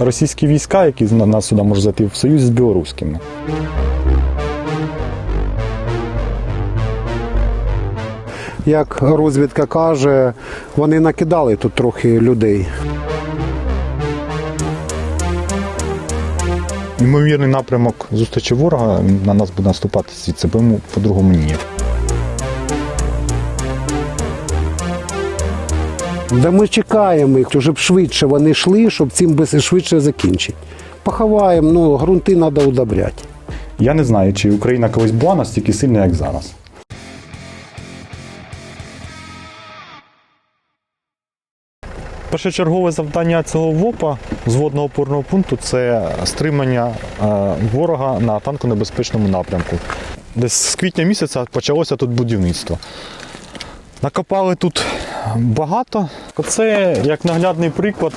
російські війська, які на нас сюди можуть зайти в союз з білоруськими. Як розвідка каже, вони накидали тут трохи людей. Ймовірний напрямок зустрічі ворога на нас буде наступати звідси, бо йому по-другому ні. Да ми чекаємо їх, щоб швидше вони йшли, щоб цим би швидше закінчити. Поховаємо, ну, ґрунти треба удобряти. Я не знаю, чи Україна колись була настільки сильна, як зараз. Першочергове завдання цього ВОПа зводного опорного пункту це стримання е, ворога на танконебезпечному напрямку. Десь з квітня місяця почалося тут будівництво. Накопали тут багато. Це як наглядний приклад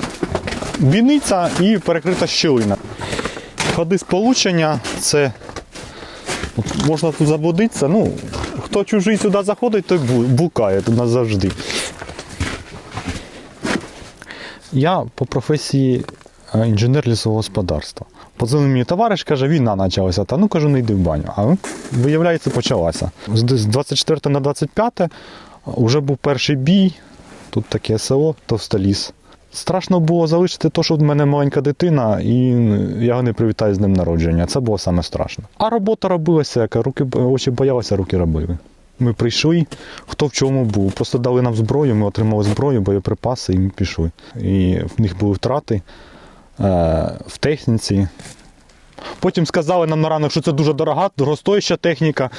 бійниця і перекрита щілина. Ходи сполучення це от можна тут заблудитися. Ну, хто чужий сюди заходить, той букає тут назавжди. Я по професії е, інженер лісового господарства. Подзвонив мені товариш, каже, війна почалася. Та ну кажу, не йди в баню. А виявляється, почалася. З 24 на 25 вже був перший бій. Тут таке село, товстоліс. Страшно було залишити те, що в мене маленька дитина, і я не привітаю з ним народження. Це було саме страшно. А робота робилася, яка руки очі боялися, руки робили. Ми прийшли, хто в чому був. Просто дали нам зброю, ми отримали зброю, боєприпаси, і ми пішли. І в них були втрати е, в техніці. Потім сказали нам на ранок, що це дуже дорога, дорогостояща техніка.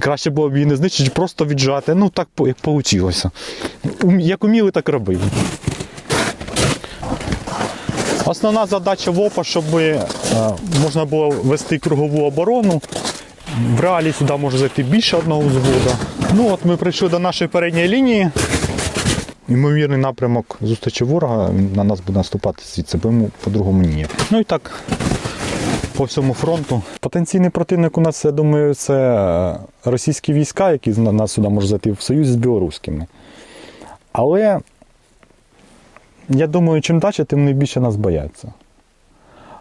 Краще було б її не знищити, просто віджати. Ну так як вийшло. Як уміли, так робили. Основна задача ВОПа, щоб е, можна було вести кругову оборону. В реалі сюди може зайти більше одного взводу. Ну от ми прийшли до нашої передньої лінії. Ймовірний напрямок зустрічі ворога на нас буде наступати звідси, бо йому по-другому ні. Ну і так, по всьому фронту. Потенційний противник у нас, я думаю, це е, російські війська, які нас сюди можуть зайти в союз з білоруськими. Але я думаю, чим далі, тим вони більше нас бояться.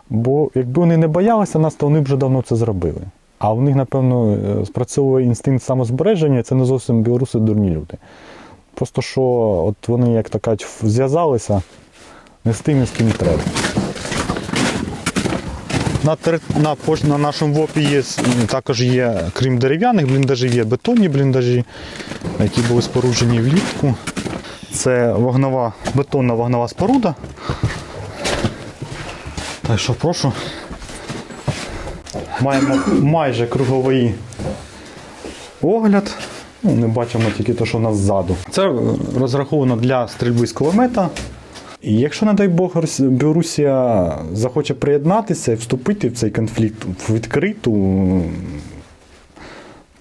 Бо якби вони не боялися нас, то вони б вже давно це зробили. А в них, напевно, е, спрацьовує інстинкт самозбереження, це не зовсім білоруси дурні люди. Просто що от вони, як то кажуть, зв'язалися не з тим, і з ким треба. На, на, на нашому ВОПі є, також є, крім дерев'яних бліндажів, є бетонні бліндажі, які були споруджені влітку. Це вогнова, бетонна вогнова споруда. Так що прошу. Маємо майже круговий огляд. Ну, не бачимо тільки те, що у нас ззаду. Це розраховано для стрільби з кулемета. І якщо, не дай Бог, Білорусія захоче приєднатися і вступити в цей конфлікт в відкриту,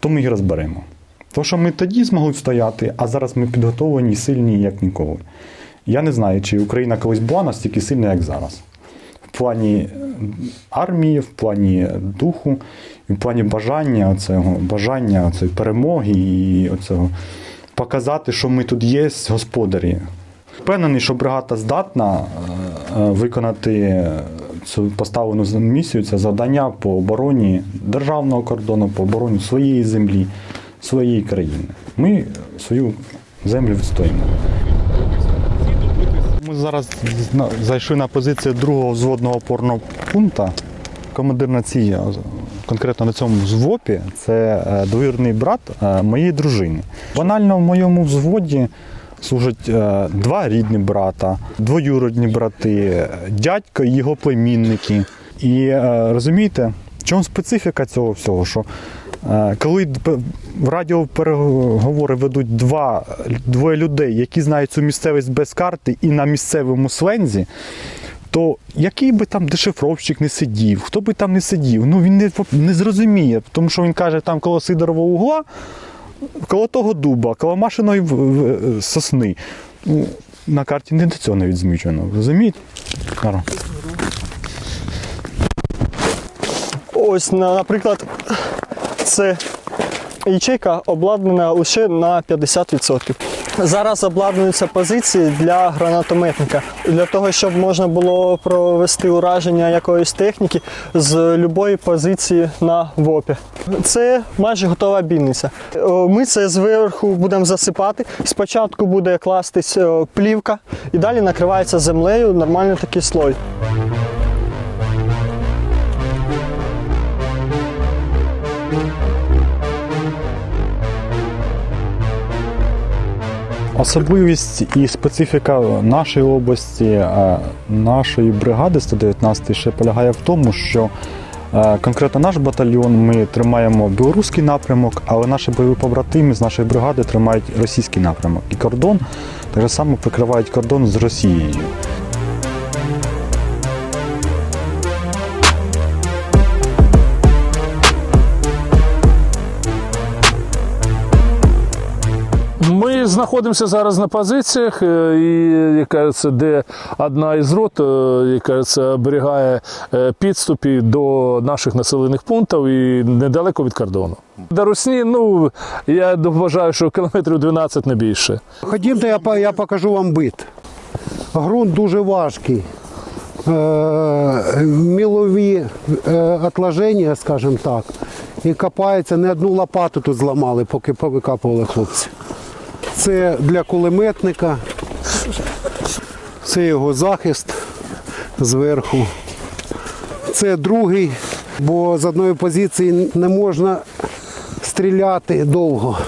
то ми їх розберемо. То, що ми тоді змогли стояти, а зараз ми підготовлені і сильні, як ніколи. Я не знаю, чи Україна колись була настільки сильна, як зараз. В плані армії, в плані духу, в плані бажання, оцього, бажання оцеї перемоги і оцього, показати, що ми тут є господарі. Впевнений, що бригада здатна е, е, виконати цю поставлену місію, це завдання по обороні державного кордону, по обороні своєї землі, своєї країни. Ми свою землю відстоїмо. Ми зараз зайшли на позицію другого взводного опорного пункту. Командир на цій, конкретно на цьому взвопі, це е, брат е, моєї дружини. Банально в моєму взводі служать е, два рідні брата, двоюродні брати, дядько і його племінники. І е, розумієте, в чому специфіка цього всього? Що е, коли в радіопереговори ведуть два, двоє людей, які знають цю місцевість без карти і на місцевому слензі, то який би там дешифровщик не сидів, хто би там не сидів, ну він не, не зрозуміє, тому що він каже, там коло Сидорового угла, коло того дуба, коло машиної сосни. Ну, на карті не до цього навіть змічено. Розумієте? Ось, наприклад, це ячейка обладнана лише на 50%. Зараз обладнуються позиції для гранатометника для того, щоб можна було провести ураження якоїсь техніки з будь-якої позиції на ВОПі. Це майже готова бійниця. Ми це зверху будемо засипати. Спочатку буде кластись плівка і далі накривається землею нормальний такий слой. Особливість і специфіка нашої області, е, нашої бригади 119 ще полягає в тому, що е, конкретно наш батальйон ми тримаємо білоруський напрямок, але наші бойові побратими з нашої бригади тримають російський напрямок. І кордон так само прикривають кордон з Росією. Знаходимося зараз на позиціях, е, і як кажеться, де одна із рот, е, як кажеться, оберігає е, підступи до наших населених пунктів і недалеко від кордону. До Русні, ну я вважаю, що кілометрів 12 не більше. Ходімте, я, я покажу вам бит. Ґрунт дуже важкий. Мілові отложення, скажімо так, і копається, не одну лопату тут зламали, поки повикапували хлопці. Це для кулеметника, це його захист зверху. Це другий, бо з одної позиції не можна стріляти довго.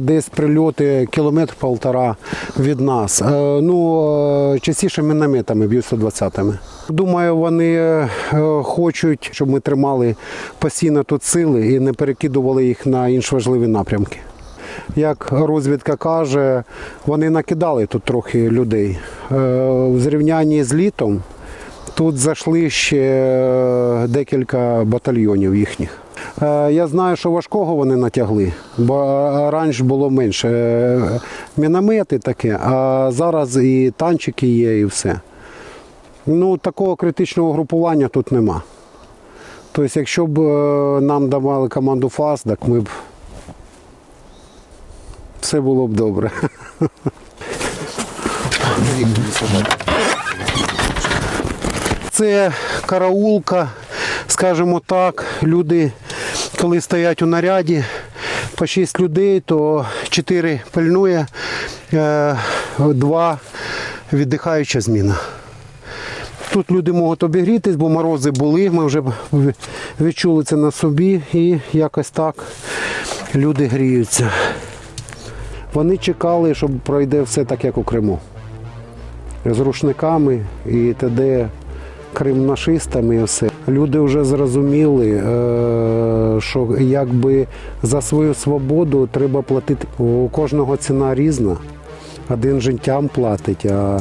Десь прильоти кілометр полтора від нас. Е, Ну, е, частіше мінометами б'ють 120-ми. Думаю, вони е, хочуть, щоб ми тримали постійно тут сили і не перекидували їх на інші важливі напрямки. Як розвідка каже, вони накидали тут трохи людей. Е, В зрівнянні з літом Тут зайшли ще е, декілька батальйонів їхніх. Е, Я знаю, що важкого вони натягли, бо раніше було менше. Міномети таке, а зараз і танчики є, і все. Ну, такого критичного групування тут нема. Тобто, якщо б нам давали команду ФАС, так ми б все було б добре. Це караулка, скажімо так. Люди, коли стоять у наряді, по 6 людей, то 4 пильнує, е, 2 віддихаюча зміна. Тут люди можуть обігрітись, бо морози були, ми вже відчули це на собі і якось так люди гріються. Вони чекали, щоб пройде все так, як у Криму з рушниками і т.д. кримнашистами і все. Люди вже зрозуміли, е, що якби за свою свободу треба платити. У кожного ціна різна. Один життям платить, а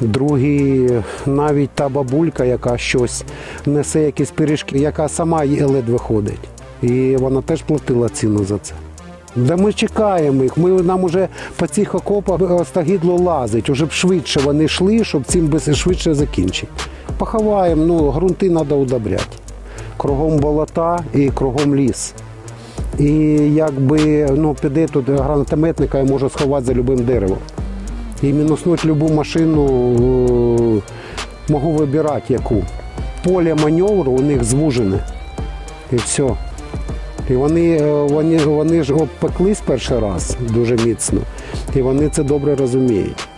другий навіть та бабулька, яка щось несе якісь пиріжки, яка сама ледве ходить. І вона теж платила ціну за це. Да ми чекаємо їх. Ми нам уже по цих окопах остагідло лазить. Уже б швидше вони йшли, щоб цим швидше закінчити. Поховаємо, ну ґрунти треба удобряти. Кругом болота і кругом ліс. І якби ну, піде тут гранатометника і може сховати за любим деревом. І мінуснути любу машину е, можу вибирати яку. Поле маневру у них звужене. І все. І вони, е, вони, вони ж обпеклись перший раз дуже міцно, і вони це добре розуміють.